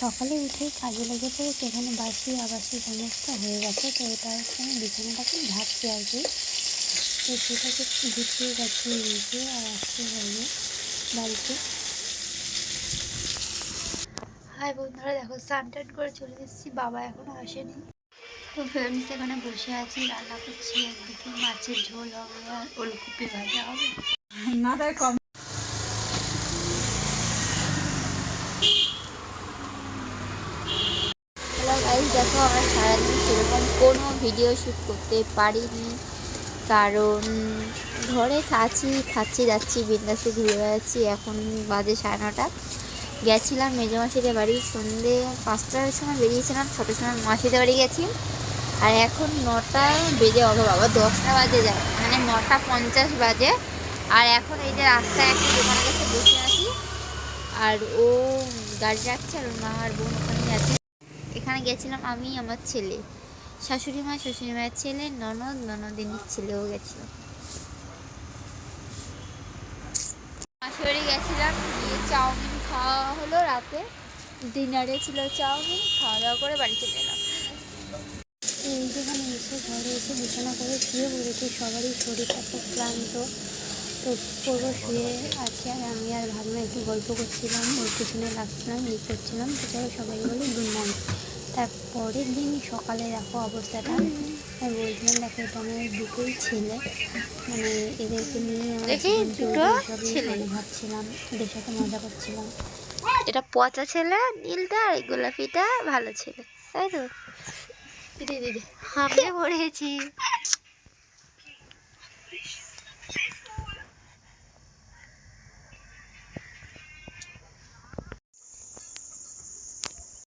সকালে উঠেই কাজে লেগে পড়েছে এখানে বাসি আবাসি সমস্ত হয়ে গেছে, তো এটা হচ্ছে আমি বিছানাটাকে ঝাড়ছি আর কি। তো সেটাকে গুছিয়ে গাছিয়ে রেখে আর আসতে হবে বাড়িতে। হাই বন্ধুরা, দেখো স্নান টান করে চলে এসেছি, বাবা এখনও আসেনি। তো ফ্রেন্ডস এখানে বসে আছি, রান্না করছি, একদিকে মাছের ঝোল হবে আর ওলকপি ভাজা হবে। না, কম কোনো ভিডিও শ্যুট করতে পারিনি। কারণ ঘরে আছি খাচ্ছি যাচ্ছি বিন্দাসে ঘুরে বেড়াচ্ছি। এখন বাজে সাড়ে নটা। গেছিলাম মেজো মাসিদের বাড়ি। সন্ধে পাঁচটার সময় বেরিয়েছিলাম। ছটার সময় মাসিদের বাড়ি গেছি। আর এখন নটা বেজে অভাব আবার দশটা বাজে যায়। মানে নটা পঞ্চাশ বাজে। আর এখন এই যে রাস্তায় একটা দোকানের কাছে বসে আছি। আর ও গাড়ি রাখছে আর মা আর বোন ওখানে আছে। এখানে গেছিলাম আমি, আমার ছেলে। শাশুড়ি মা শ্বশুরি মায়ের ছেলে, ননদ, ননদিনীর ছেলেও গেছিল। গেছিলাম, গিয়ে চাউমিন খাওয়া হলো রাতে। ডিনারে ছিল চাউমিন খাওয়া দাওয়া করে বাড়ি চলে এলাম। যেখানে এসে ঘরে এসে বিছানা করে শুয়ে পড়েছি, সবারই শরীর এত ক্লান্ত। তো পুরো শুয়ে আছে আর আমি আর ভাবনা, একটু গল্প করছিলাম, ওর পিছনে লাগছিলাম এই করছিলাম। তো সবাই বলি, গুড মর্নিং। তারপরের দিন সকালে দেখো অবস্থাটা। বলছিলাম দেখো এটা আমার দুটোই ছেলে। মানে এদেরকে নিয়ে আমার দুটো ছেলে। ভাবছিলাম এদের সাথে মজা করছিলাম। এটা পচা ছেলে নীলটা আর গোলাপিটা ভালো ছেলে। তাই তো? দিদি দিদি হামলে পড়েছি।